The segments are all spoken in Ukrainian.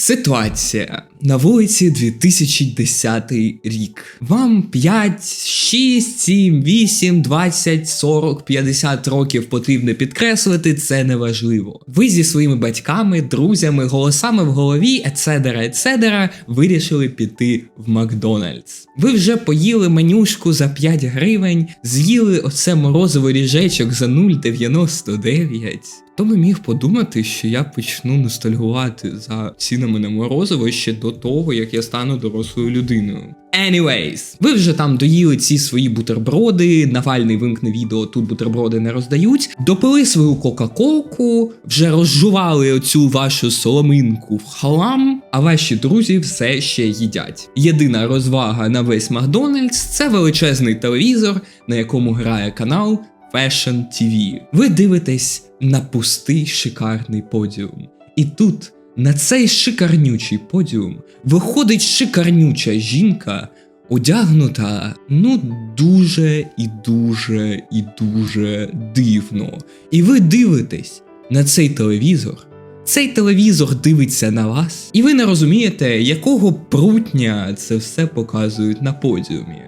Ситуація на вулиці 2010 рік. Вам 5, 6, 7, 8, 20, 40, 50 років потрібно підкреслити, це неважливо. Ви зі своїми батьками, друзями, голосами в голові, etc., etc. вирішили піти в Макдональдс. Ви вже поїли менюшку за 5 гривень, з'їли оце морозовий ріжечок за 0,99. Хто би міг подумати, що я почну ностальгувати за цінами на морозиво ще до того, як я стану дорослою людиною. Anyways, ви вже там доїли ці свої бутерброди, Навальний вимкне відео, тут бутерброди не роздають, допили свою кока-колку, вже розжували оцю вашу соломинку в халам, а ваші друзі все ще їдять. Єдина розвага на весь Макдональдс це величезний телевізор, на якому грає канал Fashion TV. Ви дивитесь на пустий шикарний подіум. І тут, на цей шикарнючий подіум, виходить шикарнюча жінка, одягнута ну дуже і дуже і дуже дивно. І ви дивитесь на цей телевізор. Цей телевізор дивиться на вас, і ви не розумієте, якого прутня це все показують на подіумі.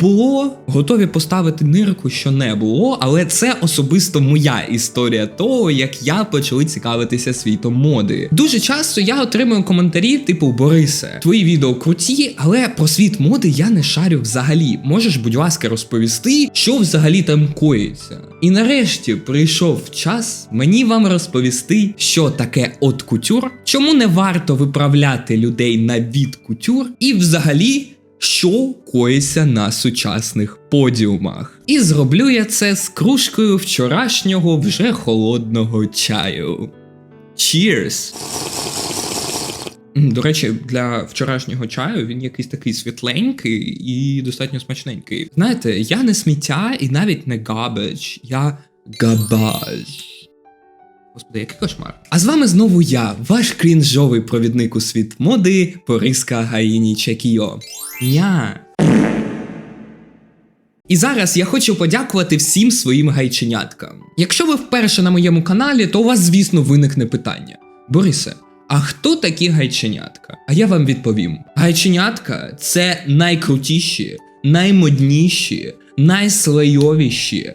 Було готові поставити нирку, що не було, але це особисто моя історія того, як я почали цікавитися світом моди. Дуже часто я отримую коментарі, типу Борисе, твої відео круті, але про світ моди я не шарю взагалі. Можеш, будь ласка, розповісти, що взагалі там коїться. І нарешті прийшов час мені вам розповісти, що таке от кутюр, чому не варто виправляти людей на від кутюр, і взагалі що коїться на сучасних подіумах. І зроблю я це з кружкою вчорашнього вже холодного чаю. Cheers! До речі, для вчорашнього чаю він якийсь такий світленький і достатньо смачненький. Знаєте, я не сміття і навіть не garbage, я габаж. Господи, який кошмар. А з вами знову я, ваш крінжовий провідник у світ моди, Пориска Гаїні Чекіо. Ня. І зараз я хочу подякувати всім своїм гайченяткам. Якщо ви вперше на моєму каналі, то у вас, звісно, виникне питання. Борисе, а хто такі гайченятка? А я вам відповім: гайченятка це найкрутіші, наймодніші, найслайовіші,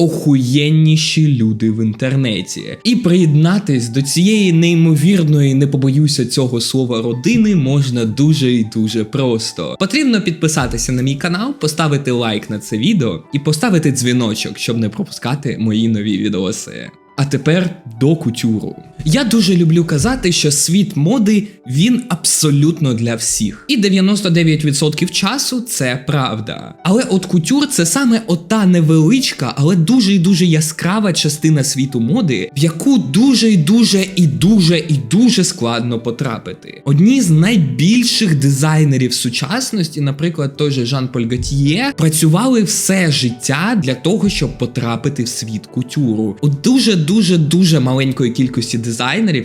найохуєнніші люди в інтернеті. І приєднатись до цієї неймовірної, не побоюся цього слова родини можна дуже і дуже просто. Потрібно підписатися на мій канал, поставити лайк на це відео і поставити дзвіночок, щоб не пропускати мої нові відоси. А тепер до кутюру. Я дуже люблю казати, що світ моди він абсолютно для всіх. І 99% часу це правда. Але от кутюр це саме ота невеличка, але дуже і дуже яскрава частина світу моди, в яку дуже і дуже і дуже і дуже складно потрапити. Одні з найбільших дизайнерів сучасності, наприклад, той же Жан-Поль Готьє, працювали все життя для того, щоб потрапити в світ кутюру. У дуже дуже дуже маленької кількості дизайнерів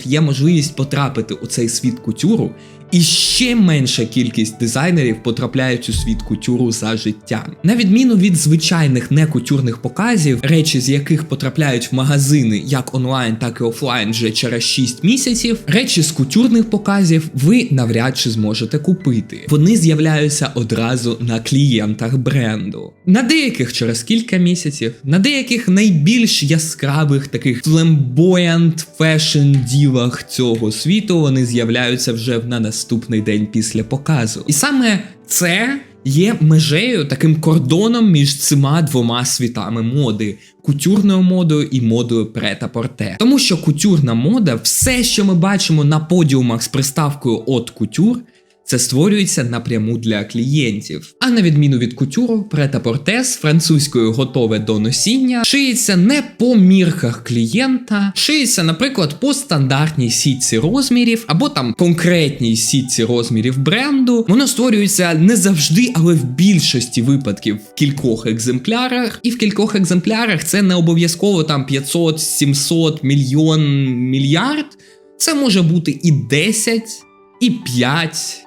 є можливість потрапити у цей світ кутюру, і ще менша кількість дизайнерів потрапляють у світ кутюру за життя. На відміну від звичайних некутюрних показів, речі з яких потрапляють в магазини як онлайн, так і офлайн вже через 6 місяців, речі з кутюрних показів ви навряд чи зможете купити. Вони з'являються одразу на клієнтах бренду. На деяких через кілька місяців, на деяких найбільш яскравих таких флембоянт фешн дівах цього світу вони з'являються вже на наступний день після показу. І саме це є межею таким кордоном між цими двома світами моди. Кутюрною модою і модою прета-порте. Тому що кутюрна мода, все, що ми бачимо на подіумах з приставкою от кутюр, це створюється напряму для клієнтів. А на відміну від кутюру, прета-порте з французькою готове до носіння шиється не по мірках клієнта, шиється, наприклад, по стандартній сітці розмірів або там конкретній сітці розмірів бренду. Воно створюється не завжди, але в більшості випадків в кількох екземплярах. І в кількох екземплярах це не обов'язково там 500, 700, мільйон, мільярд. Це може бути і 10, і 5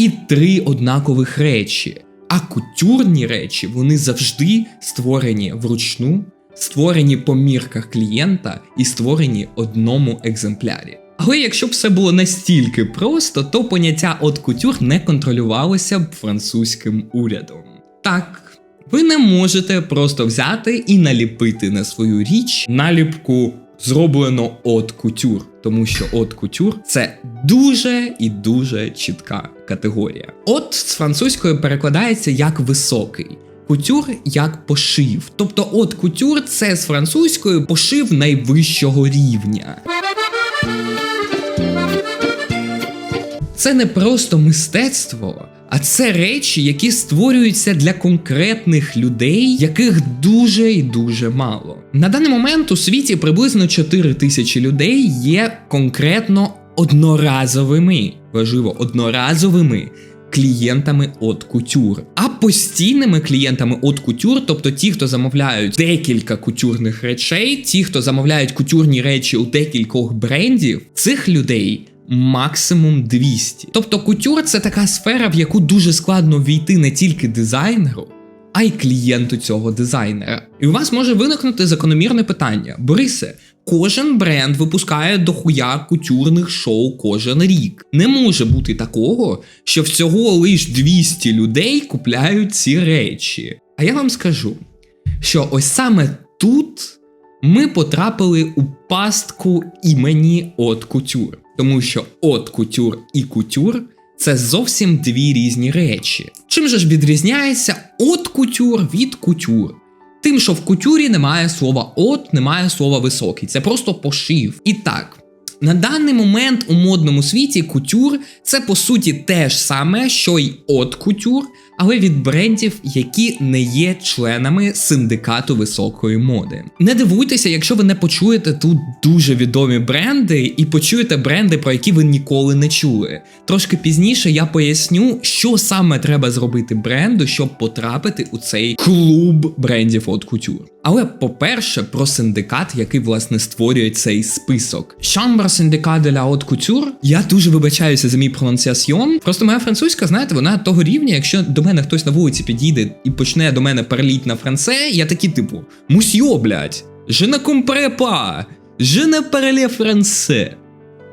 і три однакових речі. А кутюрні речі вони завжди створені вручну, створені по мірках клієнта і створені одному екземплярі. Але якщо б все було настільки просто, то поняття от кутюр не контролювалося б французьким урядом. Так. Ви не можете просто взяти і наліпити на свою річ наліпку зроблено от кутюр, тому що от кутюр це дуже і дуже чітка категорія. От з французької перекладається як високий. Кутюр як пошив. Тобто от кутюр це з французької пошив найвищого рівня. Це не просто мистецтво, а це речі, які створюються для конкретних людей, яких дуже і дуже мало. На даний момент у світі приблизно 4 тисячі людей є конкретно одноразовими, важливо, одноразовими. Клієнтами от кутюр, а постійними клієнтами от кутюр, тобто ті, хто замовляють декілька кутюрних речей, ті, хто замовляють кутюрні речі у декількох брендів, цих людей максимум 200. Тобто кутюр це така сфера, в яку дуже складно війти не тільки дизайнеру, а й клієнту цього дизайнера. І у вас може виникнути закономірне питання: Борисе, кожен бренд випускає дохуя кутюрних шоу кожен рік. Не може бути такого, що всього лиш 200 людей купляють ці речі. А я вам скажу, що ось саме тут ми потрапили у пастку імені от кутюр. Тому що от кутюр і кутюр це зовсім дві різні речі. Чим же ж відрізняється от кутюр від кутюр? Тим, що в кутюрі немає слова от, немає слова високий. Це просто пошив. І так. На даний момент у модному світі кутюр це по суті те ж саме, що й от кутюр, але від брендів, які не є членами синдикату високої моди. Не дивуйтеся, якщо ви не почуєте тут дуже відомі бренди і почуєте бренди, про які ви ніколи не чули. Трошки пізніше я поясню, що саме треба зробити бренду, щоб потрапити у цей клуб брендів от кутюр. Але по-перше, про синдикат, який власне створює цей список. Chambre Syndicat de Haute Couture. Я дуже вибачаюся за мій прононсіаціон. Просто моя французька, знаєте, вона того рівня, якщо до мене хтось на вулиці підійде і почне до мене переліть на франце, я такий типу: Мусьо, блядь, ne comprends pas, je ne parle français.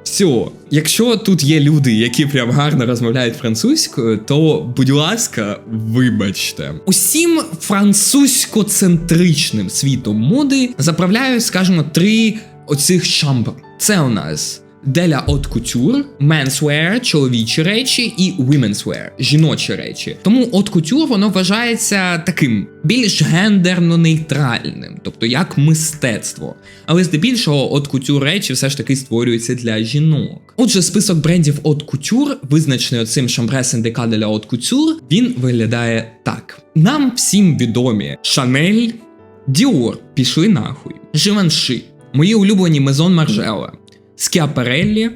Все, якщо тут є люди, які прям гарно розмовляють французькою, то будь ласка, вибачте. Усім французько-центричним світом моди заправляють, скажімо, три оцих шамбр. Це у нас Деля от кутюр, menswear, чоловічі речі і womenswear, жіночі речі. Тому от кутюр воно вважається таким більш гендерно-нейтральним, тобто як мистецтво. Але здебільшого от кутюр речі все ж таки створюються для жінок. Отже, список брендів от кутюр, визначений оцим Syndicat de la Haute Couture, він виглядає так: нам всім відомі Chanel, Dior, пішли нахуй, Givenchy, мої улюблені Maison Margiela, Скіапереллі,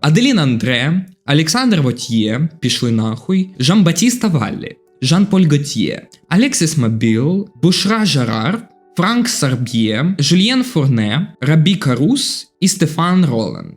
Аделін Андре, Олександр Вотьє, пішли нахуй, Жан Батіста Валлі, Жан-Поль Готьє, Алексіс Мобіл, Бушра Жарар, Франк Сарб'є, Жюльєн Фурне, Рабі Карус і Стефан Роланд.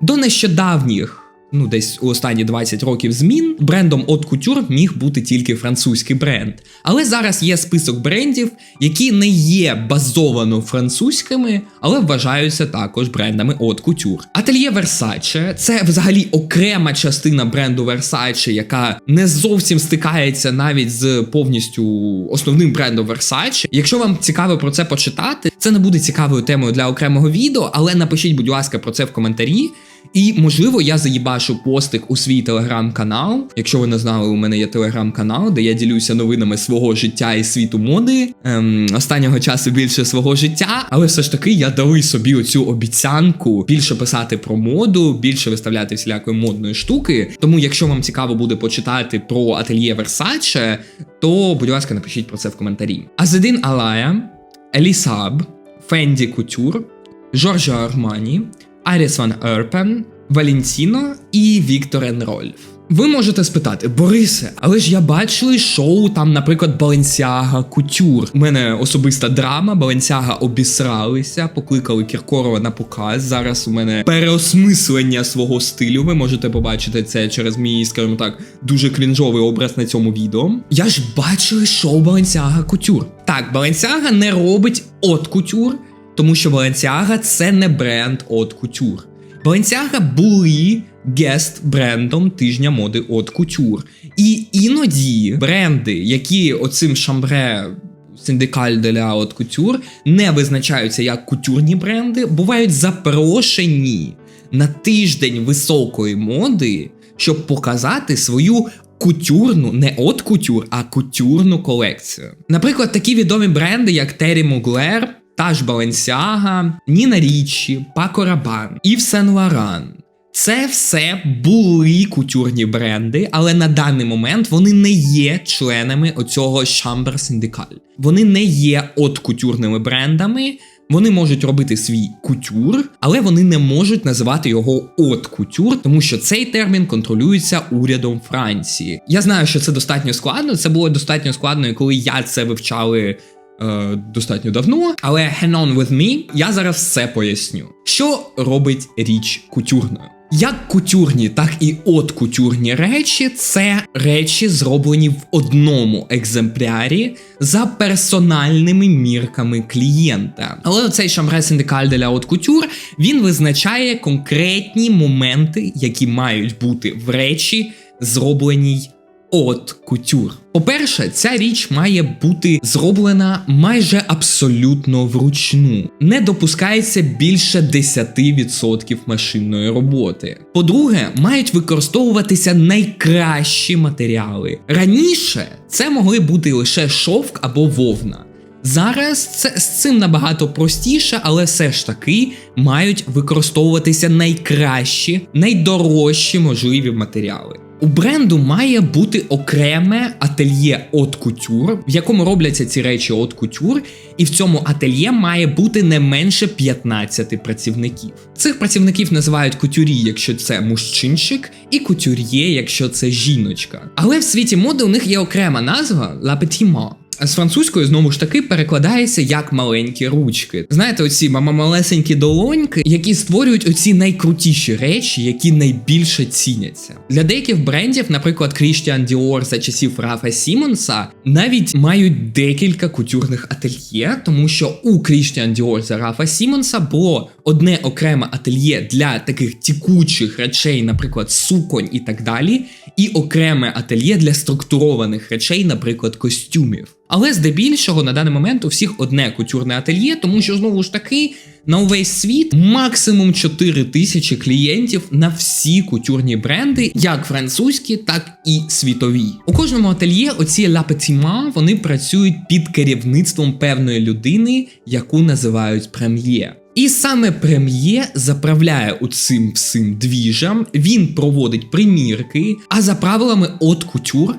До нещодавніх. Ну, десь у останні 20 років змін брендом Haute Couture міг бути тільки французький бренд. Але зараз є список брендів, які не є базовано французькими, але вважаються також брендами Haute Couture. Ательє Versace – це взагалі окрема частина бренду Versace, яка не зовсім стикається навіть з повністю основним брендом Versace. Якщо вам цікаво про це почитати, це не буде цікавою темою для окремого відео, але напишіть, будь ласка, про це в коментарі. І можливо, я заїбашу постик у свій телеграм-канал. Якщо ви не знали, у мене є телеграм-канал, де я ділюся новинами свого життя і світу моди. Ем, останнього часу більше свого життя, але все ж таки я дали собі оцю обіцянку більше писати про моду, більше виставляти всілякої модної штуки. Тому, якщо вам цікаво буде почитати про ательє Versace, то будь ласка, напишіть про це в коментарі. Азедин Алая, Елісаб, Фенді Кутюр, Жоржо Армані. Аріс Ван Ерпен, Валентіно і Віктор Енрольф. Ви можете спитати, Борисе, але ж я бачили шоу там, наприклад, Баленсіага Кутюр. У мене особиста драма, Баленсіага обісралися, покликали Кіркорова на показ. Зараз у мене переосмислення свого стилю. Ви можете побачити це через мій, скажімо так, дуже крінжовий образ на цьому відео. Я ж бачили шоу Баленсіага Кутюр. Так, Баленсіага не робить от кутюр. Тому що Balenciaga – це не бренд от кутюр. Balenciaga були гест брендом тижня моди от Couture. І іноді бренди, які оцим шамбре Синдикаль де ля от Couture не визначаються як кутюрні бренди, бувають запрошені на тиждень високої моди, щоб показати свою кутюрну, не от кутюр, а кутюрну колекцію. Наприклад, такі відомі бренди, як Terry Mugler, та ж Balenciaga, Ніна Річі, Paco Rabanne, Yves Saint Laurent. Це все були кутюрні бренди, але на даний момент вони не є членами оцього Chamber Syndical. Вони не є от кутюрними брендами. Вони можуть робити свій кутюр, але вони не можуть називати його от кутюр, тому що цей термін контролюється урядом Франції. Я знаю, що це достатньо складно. Це було достатньо складно, і коли я це вивчали е, достатньо давно. Але hang on with me, я зараз все поясню. Що робить річ кутюрною? Як кутюрні, так і от кутюрні речі це речі, зроблені в одному екземплярі за персональними мірками клієнта. Але оцей шамбре синдикаль де ля от кутюр він визначає конкретні моменти, які мають бути в речі, зробленій от кутюр. По-перше, ця річ має бути зроблена майже абсолютно вручну. Не допускається більше 10% машинної роботи. По-друге, мають використовуватися найкращі матеріали. Раніше це могли бути лише шовк або вовна. Зараз це з цим набагато простіше, але все ж таки мають використовуватися найкращі, найдорожчі можливі матеріали. У бренду має бути окреме ательє от кутюр, в якому робляться ці речі от кутюр, і в цьому ательє має бути не менше 15 працівників. Цих працівників називають кутюрі, якщо це мужчинчик, і кутюр'є, якщо це жіночка. Але в світі моди у них є окрема назва La Petit Mot. З французькою знову ж таки перекладається як маленькі ручки. Знаєте, оці малесенькі долоньки, які створюють оці найкрутіші речі, які найбільше ціняться. Для деяких брендів, наприклад, Christian Dior за часів Рафа Сімонса, навіть мають декілька кутюрних ательє, тому що у Christian Dior за Рафа Сімонса було одне окреме ательє для таких тікучих речей, наприклад, суконь і так далі, і окреме ательє для структурованих речей, наприклад, костюмів. Але здебільшого на даний момент у всіх одне кутюрне ательє, тому що знову ж таки на увесь світ максимум 4 тисячі клієнтів на всі кутюрні бренди, як французькі, так і світові. У кожному ательє оці Main, вони працюють під керівництвом певної людини, яку називають прем'є. І саме прем'є заправляє у цим всім двіжам, він проводить примірки, а за правилами от кутюр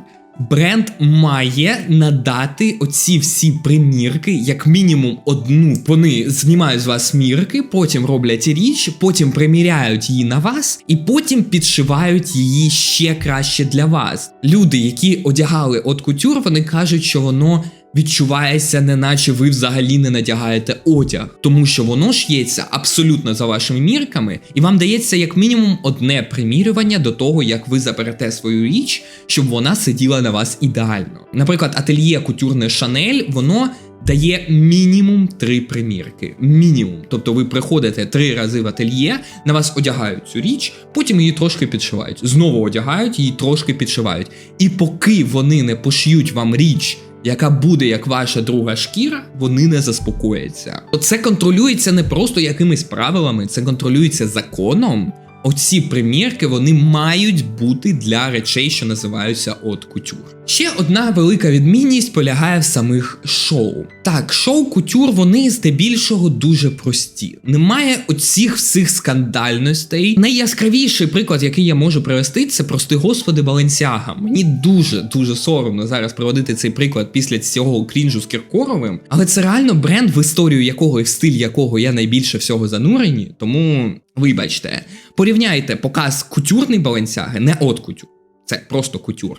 бренд має надати оці всі примірки, як мінімум одну. Вони знімають з вас мірки, потім роблять річ, потім приміряють її на вас, і потім підшивають її ще краще для вас. Люди, які одягали от кутюр, вони кажуть, що воно відчувається, неначе ви взагалі не надягаєте одяг, тому що воно ш'ється абсолютно за вашими мірками, і вам дається як мінімум одне примірювання до того, як ви заберете свою річ, щоб вона сиділа на вас ідеально. Наприклад, ательє кутюрне Шанель, воно. Дає мінімум три примірки. Мінімум. Тобто ви приходите три рази в ательє, на вас одягають цю річ, потім її трошки підшивають. Знову одягають, її трошки підшивають. І поки вони не пошиють вам річ яка буде як ваша друга шкіра, вони не заспокояться. Це контролюється не просто якимись правилами, це контролюється законом. Оці примірки вони мають бути для речей, що називаються от кутюр. Ще одна велика відмінність полягає в самих шоу. Так, шоу кутюр вони здебільшого дуже прості. Немає оцих всіх скандальностей. Найяскравіший приклад, який я можу привести, це прости господи Баленсіага. Мені дуже дуже соромно зараз приводити цей приклад після цього крінжу з Кіркоровим, але це реально бренд, в історію якого і в стиль якого я найбільше всього занурені. Тому вибачте, порівняйте показ кутюрний Баленсіаги, не от кутюр. Це просто кутюр.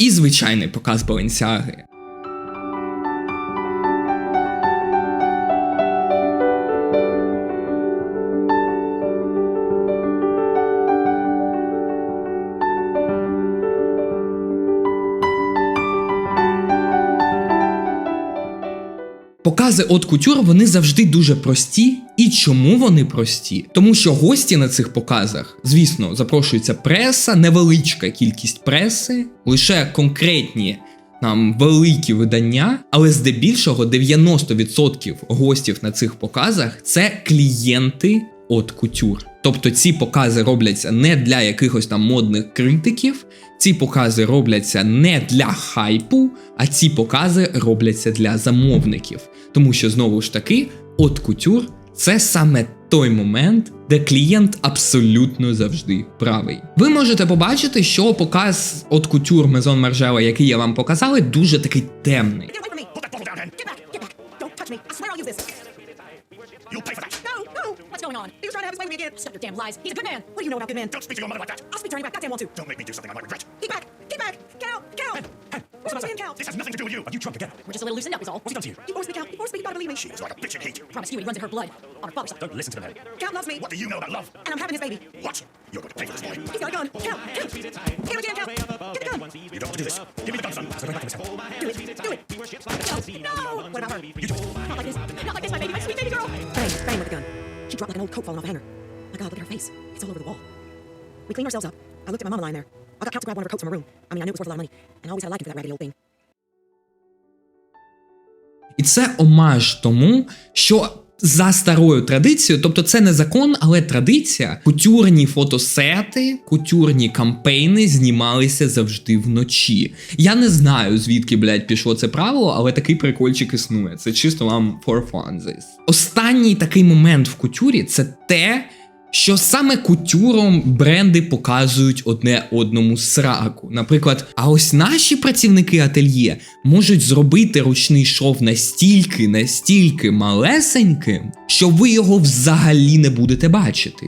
і звичайний показ Баленсіаги. Покази от кутюр вони завжди дуже прості і чому вони прості? Тому що гості на цих показах, звісно, запрошується преса, невеличка кількість преси, лише конкретні нам великі видання, але здебільшого 90% гостів на цих показах це клієнти от кутюр. Тобто ці покази робляться не для якихось там модних критиків, ці покази робляться не для хайпу, а ці покази робляться для замовників. Тому що знову ж таки, от кутюр це саме той момент, де клієнт абсолютно завжди правий. Ви можете побачити, що показ от кутюр Мезон Маржела, який я вам показали, дуже такий темний. Get back! Get out! Get out! Hen, What's the matter? matter? This has nothing to do with you. Are you drunk again? We're just a little loosened up, is all. What's he done to you? He forced me, Cal. He forced me. You gotta believe me. She is like a bitch in heat. Promise you it runs in her blood. On her father's side. Don't listen to them, Hen. Cal loves me. What do you know about love? And I'm having his baby. What? You're going to pay for this, boy. He's got a gun. Cal! Cal! Get again, Cal! Get the gun! You don't have to do this. Give me the gun, son. So right back to this, Do it! Do it! No! No! What about her? You don't. like this. Not like this, my baby. My sweet baby girl! Bang! Bang with the gun. She dropped like an old coat falling off a hanger. My God, look at her face. It's all over the wall. We cleaned ourselves up. I looked at my mama lying there. I got Cal to grab one of her coats from her room. I mean, I knew it was worth a lot of money. And I always had a liking for that raggedy old thing. І це омаж тому, що за старою традицією, тобто це не закон, але традиція, кутюрні фотосети, кутюрні кампейни знімалися завжди вночі. Я не знаю, звідки, блядь, пішло це правило, але такий прикольчик існує. Це чисто вам for fun. Останній такий момент в кутюрі це те. Що саме кутюром бренди показують одне одному сраку. Наприклад, а ось наші працівники ательє можуть зробити ручний шов настільки, настільки малесеньким, що ви його взагалі не будете бачити.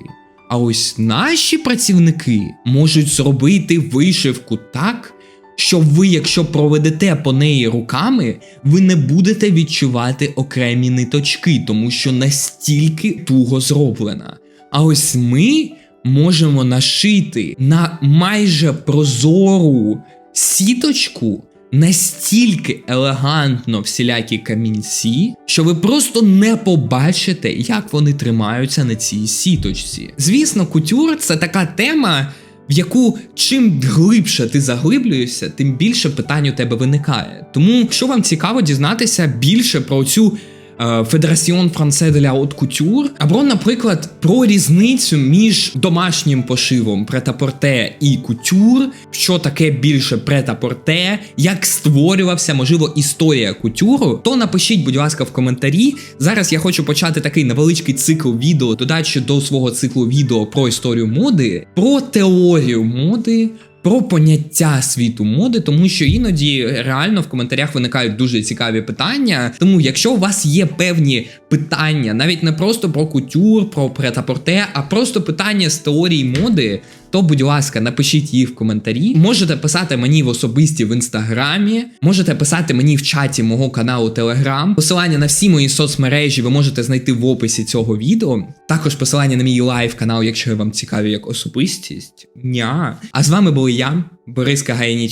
А ось наші працівники можуть зробити вишивку так, що ви, якщо проведете по неї руками, ви не будете відчувати окремі ниточки, тому що настільки туго зроблена. А ось ми можемо нашити на майже прозору сіточку настільки елегантно всілякі камінці, що ви просто не побачите, як вони тримаються на цій сіточці. Звісно, кутюр це така тема. В яку чим глибше ти заглиблюєшся, тим більше питань у тебе виникає. Тому, якщо вам цікаво дізнатися більше про цю Федерасіон Франце de la Haute Couture, або, наприклад, про різницю між домашнім пошивом претапорте і кутюр, що таке більше претапорте, як створювався, можливо, історія кутюру, то напишіть, будь ласка, в коментарі. Зараз я хочу почати такий невеличкий цикл відео, додачі до свого циклу відео про історію моди, про теорію моди. Про поняття світу моди, тому що іноді реально в коментарях виникають дуже цікаві питання. Тому, якщо у вас є певні питання, навіть не просто про кутюр, про претапорте, а просто питання з теорії моди, то, будь ласка, напишіть їх в коментарі. Можете писати мені в особисті в інстаграмі, можете писати мені в чаті мого каналу Телеграм. Посилання на всі мої соцмережі ви можете знайти в описі цього відео. Також посилання на мій лайв канал, якщо я вам цікаві як особистість. Ня. А з вами були я, Борис Кагаїні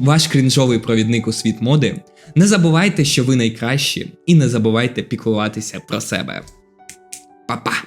ваш крінжовий провідник у світ моди. Не забувайте, що ви найкращі, і не забувайте піклуватися про себе. Па-па!